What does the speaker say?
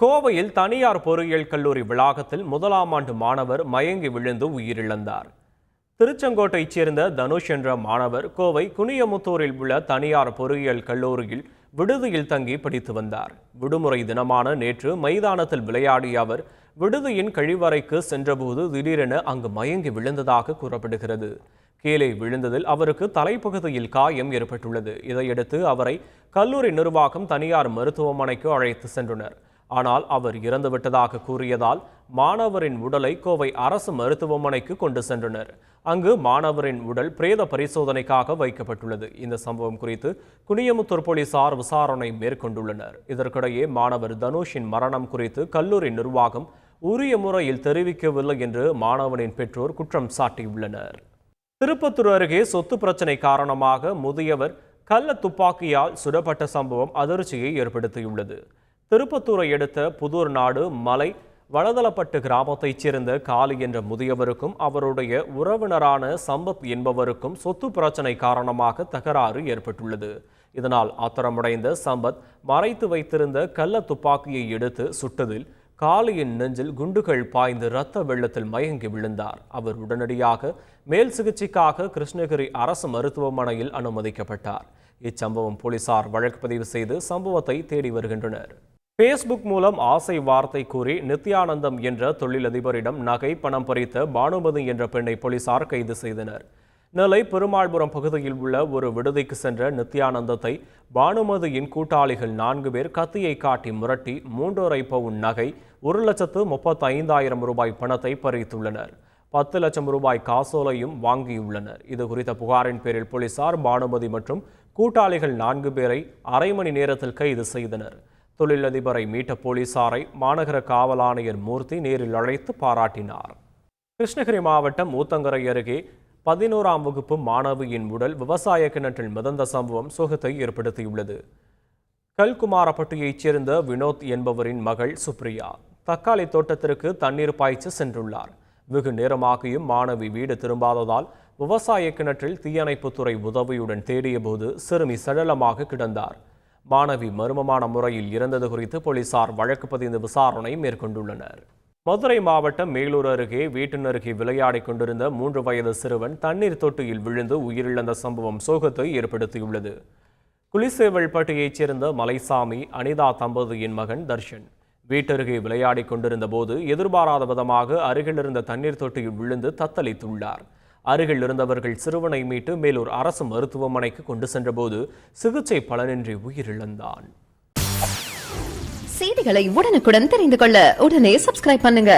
கோவையில் தனியார் பொறியியல் கல்லூரி வளாகத்தில் முதலாம் ஆண்டு மாணவர் மயங்கி விழுந்து உயிரிழந்தார். திருச்செங்கோட்டைச் சேர்ந்த தனுஷ் என்ற மாணவர் கோவை குனியமுத்தூரில் உள்ள தனியார் பொறியியல் கல்லூரியில் விடுதியில் தங்கி படித்து வந்தார். விடுமுறை தினமான நேற்று மைதானத்தில் விளையாடிய அவர் விடுதியின் கழிவறைக்கு சென்றபோது திடீரென அங்கு மயங்கி விழுந்ததாக கூறப்படுகிறது. கீழே விழுந்ததில் அவருக்கு தலைப்பகுதியில் காயம் ஏற்பட்டுள்ளது. இதையடுத்து அவரை கல்லூரி நிர்வாகம் தனியார் மருத்துவமனைக்கு அழைத்து சென்றனர். ஆனால் அவர் இறந்துவிட்டதாக கூறியதால் மாணவரின் உடலை கோவை அரசு மருத்துவமனைக்கு கொண்டு சென்றனர். அங்கு மாணவரின் உடல் பிரேத பரிசோதனைக்காக வைக்கப்பட்டுள்ளது. இந்த சம்பவம் குறித்து குனியமுத்தூர் போலீசார் விசாரணை மேற்கொண்டுள்ளனர். இதற்கிடையே மாணவர் தனுஷின் மரணம் குறித்து கல்லூரி நிர்வாகம் உரிய முறையில் தெரிவிக்கவில்லை என்று மாணவனின் பெற்றோர் குற்றம் சாட்டியுள்ளனர். திருப்பத்தூர் அருகே சொத்து பிரச்சனை காரணமாக முதியவர் கள்ள துப்பாக்கியால் சுடப்பட்ட சம்பவம் அதிர்ச்சியை ஏற்படுத்தியுள்ளது. திருப்பத்தூரை அடுத்த புதூர் நாடு மலை வளதளப்பட்டு கிராமத்தைச் சேர்ந்த காளி என்ற முதியவருக்கும் அவருடைய உறவினரான சம்பத் என்பவருக்கும் சொத்து பிரச்சனை காரணமாக தகராறு ஏற்பட்டுள்ளது. இதனால் ஆத்திரமடைந்த சம்பத் மறைத்து வைத்திருந்த கள்ள துப்பாக்கியை எடுத்து சுட்டதில் காளியின் நெஞ்சில் குண்டுகள் பாய்ந்து இரத்த வெள்ளத்தில் மயங்கி விழுந்தார். அவர் உடனடியாக மேல் சிகிச்சைக்காக கிருஷ்ணகிரி அரசு மருத்துவமனையில் அனுமதிக்கப்பட்டார். இச்சம்பவம் போலீசார் வழக்கு பதிவு செய்து சம்பவத்தை தேடி வருகின்றனர். ஃபேஸ்புக் மூலம் ஆசை வார்த்தை கூறி நித்யானந்தம் என்ற தொழிலதிபரிடம் நகை பணம் பறித்த பானுமதி என்ற பெண்ணை போலீசார் கைது செய்தனர். நெல்லை பெருமாள்புரம் பகுதியில் உள்ள ஒரு விடுதிக்கு சென்ற நித்யானந்தத்தை பானுமதியின் கூட்டாளிகள் நான்கு பேர் கத்தியை காட்டி முரட்டி மூன்றரை பவுன் நகை ஒரு லட்சத்து முப்பத்து ஐந்தாயிரம் ரூபாய் பணத்தை பறித்துள்ளனர். பத்து லட்சம் ரூபாய் காசோலையும் வாங்கியுள்ளனர். இது குறித்த புகாரின் பேரில் போலீசார் பானுமதி மற்றும் கூட்டாளிகள் நான்கு பேரை அரை மணி நேரத்தில் கைது செய்தனர். தொழிலதிபரை மீட்ட போலீசாரை மாநகர காவல் ஆணையர் மூர்த்தி நேரில் அழைத்து பாராட்டினார். கிருஷ்ணகிரி மாவட்டம் ஊத்தங்கரை அருகே பதினோராம் வகுப்பு மாணவியின் உடல் விவசாய கிணற்றில் மிதந்த சம்பவம் சோகத்தை ஏற்படுத்தியுள்ளது. கல்குமாரப்பட்டியைச் சேர்ந்த வினோத் என்பவரின் மகள் சுப்ரியா தக்காளி தோட்டத்திற்கு தண்ணீர் பாய்ச்ச சென்றுள்ளார். வெகு நேரமாகியும் மாணவி வீடு திரும்பாததால் விவசாய கிணற்றில் தீயணைப்புத்துறை உதவியுடன் தேடியபோது சிறுமி சடலமாக கிடந்தார். மாணவி மர்மமான முறையில் இறந்தது குறித்து போலீசார் வழக்கு பதிந்து விசாரணை மேற்கொண்டுள்ளனர். மதுரை மாவட்டம் மேலூர் அருகே வீட்டின் அருகே விளையாடிக் கொண்டிருந்த மூன்று வயது சிறுவன் தண்ணீர் தொட்டியில் விழுந்து உயிரிழந்த சம்பவம் சோகத்தை ஏற்படுத்தியுள்ளது. குலிசேவல்பட்டியைச் சேர்ந்த மலைசாமி அனிதா தம்பதியின் மகன் தர்ஷன். வீட்டருகே விளையாடிக் கொண்டிருந்த போது எதிர்பாராத விதமாக அருகிலிருந்த தண்ணீர் தொட்டியில் விழுந்து தத்தளித்துள்ளார். அருகில் இருந்தவர்கள் சிறுவனை மீட்டு மேலூர் அரசு மருத்துவமனைக்கு கொண்டு சென்றபோது சிகிச்சை பலனின்றி உயிரிழந்தான். செய்திகளை உடனுக்குடன் தெரிந்து கொள்ள உடனே சப்ஸ்கிரைப் பண்ணுங்க.